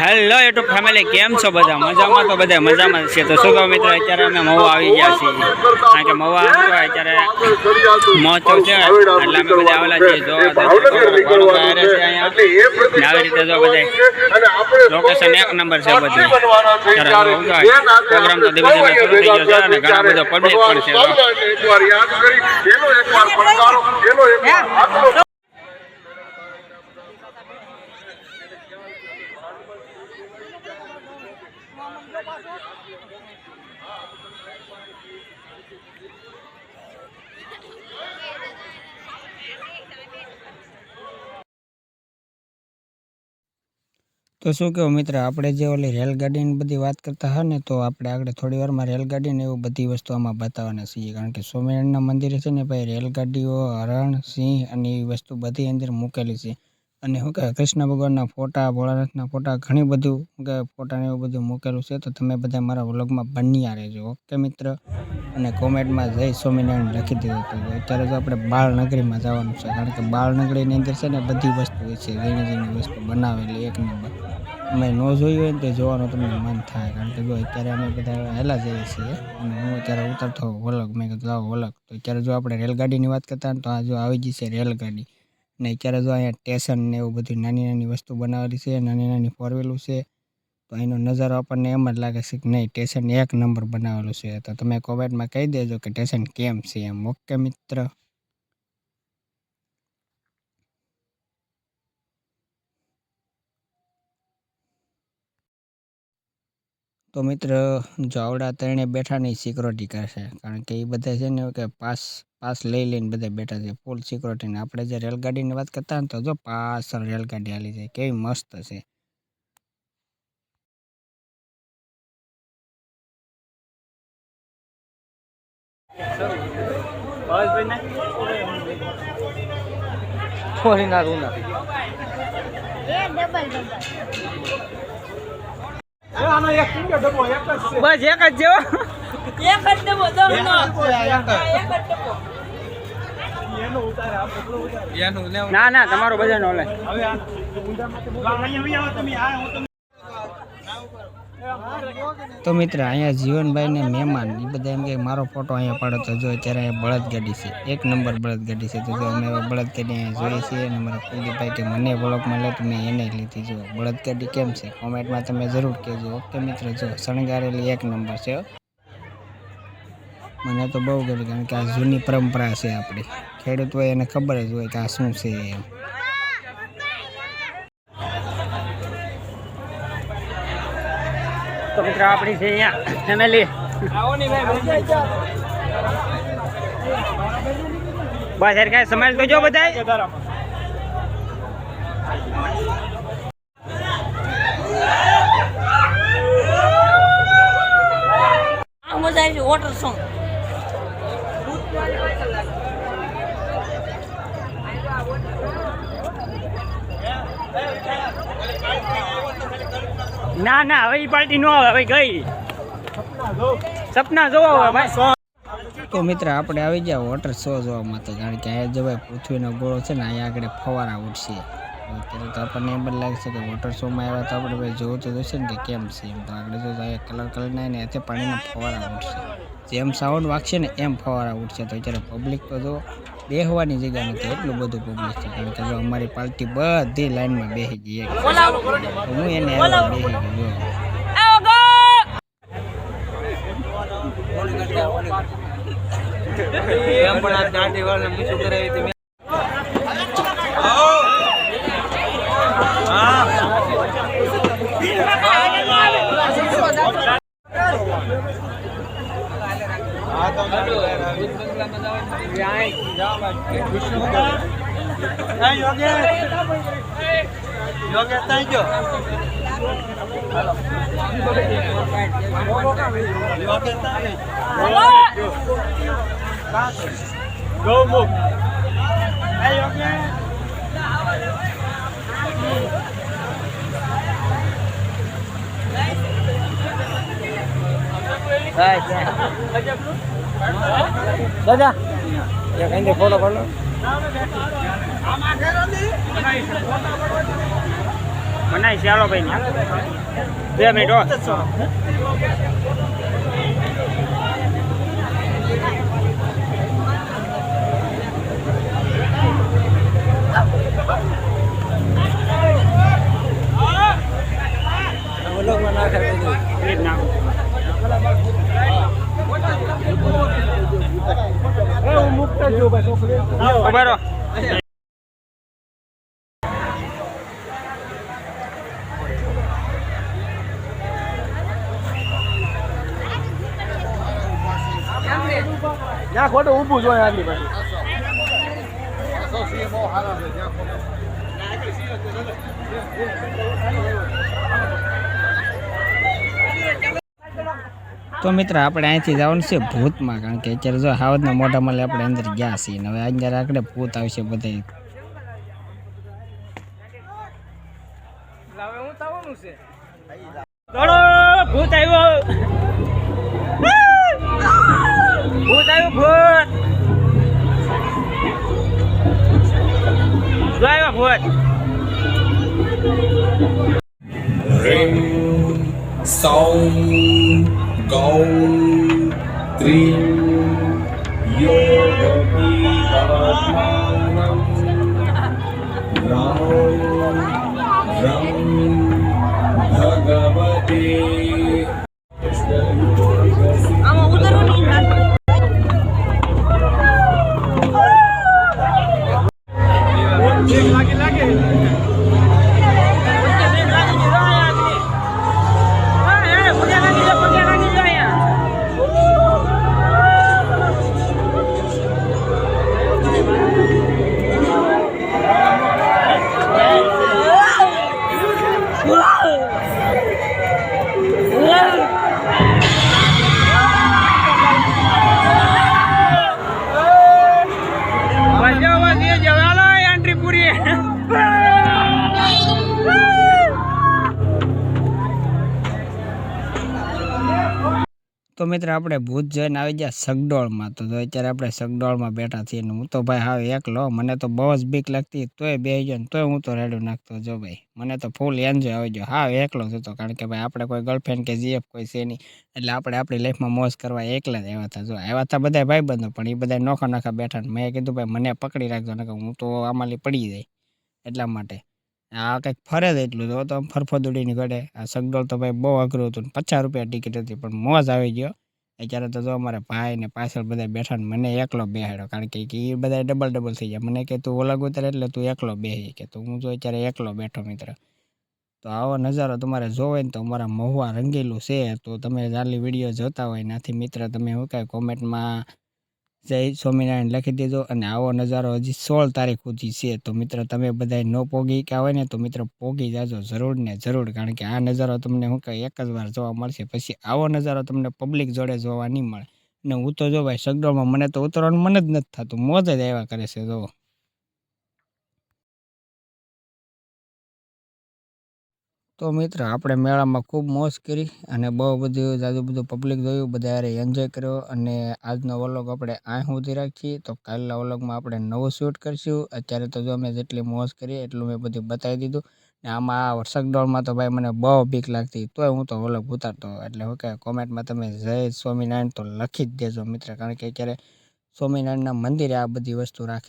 Hello YouTube family કેમ છો બધા? મજામાં તો બધા મજામાં છે. તો શું કહો મિત્ર અત્યારે અમે મહુવા આવી ગયા છીએ. કારણ કે મહુવા કહેવાય અત્યારે મહોત્સવ છે એટલે અમે બધા આવેલા છીએ. તો છે આવી રીતે જો બધા લોકેશન એક નંબર છે બધું. પ્રોગ્રામ તો ધીમે ધીમે શરૂ થઈ ગયો છે અને ઘણા બધા પબ્લિક પણ છે જો. એકવાર યાદ કરી એનો એકવાર પડકારો એનો એકવાર આટલો તો શું કહો મિત્ર, આપણે જે ઓલી રેલગાડીની બધી વાત કરતા હા ને, તો આપણે આગળ થોડી વારમાં રેલગાડીને એવું બધી વસ્તુ આમાં બતાવવાના છીએ. કારણ કે સ્વામિનારાયણના મંદિરે છે ને, ભાઈ, રેલગાડીઓ હરણ, સિંહ અને એવી વસ્તુ બધી અંદર મૂકેલી છે. અને શું કહેવાય, કૃષ્ણ ભગવાનના ફોટા, ભોળાનાથના ફોટા, ઘણી બધું શું કહેવાય ફોટા એવું બધું મૂકેલું છે. તો તમે બધા મારા વ્લોગમાં બન્યા રહેજો. ઓકે મિત્ર? અને કોમેન્ટમાં જય સ્વામિનારાયણ લખી દીધું હતું. અત્યારે તો આપણે બાળનગરીમાં જવાનું છે. કારણ કે બાળનગરીની અંદર છે ને બધી વસ્તુ હોય છે. ઝીણી વસ્તુ બનાવેલી એક નંબર. અમે ન જોયું હોય ને તો જોવાનું તમને મન થાય. કારણ કે જો અત્યારે અમે બધા હેલા જઈએ છીએ અને હું અત્યારે ઉતરતો વલગ. મેં કીધું લાવો વલગ. તો અત્યારે જો આપણે રેલગાડીની વાત કરતા ને તો આ જો આવી ગઈ છે રેલગાડી. ને અત્યારે જો અહીંયા સ્ટેશન ને એવું બધી નાની નાની વસ્તુ બનાવેલી છે, નાની નાની ફોરવેલું છે, તો એનો નજારો આપણને એમ જ લાગે છે કે નહીં સ્ટેશન એક નંબર બનાવેલું છે. તો તમે કોમેન્ટમાં કહી દેજો કે સ્ટેશન કેમ છે એમ. ઓકે મિત્ર? તો મિત્ર જો આવડા ત્રણે બેઠા નહીં સિક્યોરિટી કરશે કારણ કે એ બધા છે ને કે પાસ પાસ લઈ લઈને બધા બેઠા છે. ફૂલ સિક્યોરિટીને આપણે જે રેલગાડીની વાત કરતા ને તો જો પાછળ રેલગાડી હાલી જાય. કેવી મસ્ત છે. એક જ જેવો એક જ જેવો એક જ ડબ્બો ના ના તમારો બધાનો લે તો મિત્ર, અહીંયા જીવનભાઈને મહેમાન એ બધા એમ કે મારો ફોટો અહીંયા પાડો તો જો અત્યારે અહીંયા બળદગાડી છે. એક નંબર બળદગાડી છે તો જો અમે બળદગાડી અહીંયા જોઈએ છીએ અને મારા કુલદીપભાઈ કે મને બ્લોગમાં લે તો મેં એને લીધી. જો બળદગાડી કેમ છે? કોમેન્ટમાં તમે જરૂર કહેજો. ઓકે મિત્ર, જો શણગારેલી એક નંબર છે. મને તો બહુ ગમ્યું, કારણ કે આ જૂની પરંપરા છે આપણી. ખેડૂત હોય એને ખબર જ હોય કે આ શું છે એમ. તો મિત્રો આપણી છે અહીંયા ફેમિલી બસ યાર કાંઈ સમાજ તો જો બધાય. મજા આવી વોટર સોંગ ના ના, હવે ઈ પાર્ટી નો આવે, હવે ગઈ. સપના જોવો ભાઈ. તો મિત્ર, આપણે આવી ગયા વોટર શો જોવા માટે કારણ કે અહીંયા જવાય પૃથ્વીનો ગોળો છે ને, અહીંયા આગળ ફવારા ઉઠશે તો અત્યારે તો આપણને એમ જ લાગે છે કે વોટર શોમાં આવ્યા તો આપણે ભાઈ જોવું તો જોશે ને કે કેમ છે એમ તો આગળ જો કલર કલર ને હાથે પાણીના ફવારા ઉઠશે જેમ સાઉન્ડ વાગશે ને એમ ફવારા ઉઠશે. તો અત્યારે પબ્લિક તો જો બેહવાની જગ્યા નથી, એટલું બધું પબ્લિક છે. કારણ કે જો અમારી પાર્ટી બધી લાઈનમાં બેસી ગઈ હું એને બેસી ગયો Hey, you okay? You okay? Thank you. Hello. You okay? Thank you. Hello. Go move. Hey, you okay? Đây, đây. Đây. અહીં ફોટો કરો હા ચાલો ભાઈ બે મિનિટ હો. એ જ નાખો. ઊભા રહો. ત્યાં ખોટું ઊભું જોઈએ આગલી પાસે તો મિત્ર આપણે અહીંથી જવાનું છે ભૂતમાં કારણ કે અત્યારે જો હાવદના મોટા મળે આપણે અંદર ગયા છીએ હવે અંદર આગળ ભૂત આવશે બધા ભૂત ભૂત આવ્યું ભૂત. આવ્યો गौं त्रीं योगपीतात्मानं તો મિત્ર આપણે ભૂત જોઈને આવી ગયા સગડોળમાં. તો અત્યારે આપણે સગડોળમાં બેઠા છીએ હું તો ભાઈ હા એકલો, મને તો બહુ જ બીક લાગતી તોય બે ગયો ને તોય હું તો રેડું નાખતો જો ભાઈ. મને તો ફૂલ એન્જોય આવી ગયો હા એકલો હતો, કારણ કે ભાઈ આપણે કોઈ ગર્લફ્રેન્ડ કે જીએફ કોઈ છે નહીં, એટલે આપણે આપણી લાઈફમાં મોજ કરવા એકલા જ આવ્યા હતા જો. આવ્યા હતા બધા ભાઈ બંધો પણ એ બધા નોખા નોખા બેઠા મેં કીધું, ભાઈ મને પકડી રાખજો ને હું તો આમાંલી પડી જાય એટલા માટે. આ કંઈક ફરે જ એટલું તો તો ફરફદુડી ઘડે આ સગડોળ તો ભાઈ બહુ અઘરું હતું પચાસ રૂપિયા ટિકિટ હતી, પણ મોજ આવી ગયો. અત્યારે તો જો અમારે ભાઈ ને પાછળ બધા બેઠા ને મને એકલો બેહાડ્યો. કારણ કે એ બધા ડબલ ડબલ થઈ જાય મને કે, તું ઓલગ ઉતરે એટલે તું એકલો બેહી. કે, તો હું જો અત્યારે એકલો બેઠો મિત્ર. તો આવો નજારો તમારે જોવો ને તો અમારા મહુવા રંગેલું છે. તો તમે જાલી વીડિયો જોતા હોય નાથી મિત્ર, તમે શું કહે કોમેન્ટમાં જય સ્વામિનારાયણ. લખી દેજો અને આવો નજારો હજી સોળ તારીખ સુધી છે. તો મિત્ર, તમે બધાય ન પોગી ગયા હોય ને, તો મિત્ર, પોગી જાજો જરૂર ને જરૂર. કારણ કે આ નજારો તમને શું કહે એક જ વાર જોવા મળશે. પછી આવો નજારો તમને પબ્લિક જોડે જોવા નહીં મળે. ને હું તો જો ભાઈ સગડોમાં મને તો ઉતરવાનું મન જ નથી થતું. મોજ જ આવ્યા કરે છે જો તો મિત્ર, આપણે મેળામાં ખૂબ મોજ કરી અને બહુ બધું જાજુ બધું પબ્લિક જોયું બધા યારે એન્જોય કર્યો અને આજનો વ્લોગ આપણે અહીં સુધી રાખીએ. તો કાલના વ્લોગમાં આપણે નવું શૂટ કરીશું. અત્યારે તો જો અમે જેટલી મોજ કરી એટલું મેં બધું બતાવી દીધું. ને આમાં આ વરસાદ દોડમાં તો ભાઈ મને બહુ બીક લાગતી. તોય હું તો વ્લોગ ઉતારતો એટલે હું કે કોમેન્ટમાં તમે જય સ્વામિનારાયણ તો લખી જ દેજો મિત્ર. કારણ કે અત્યારે સ્વામિનારાયણના મંદિરે આ બધી વસ્તુ રાખે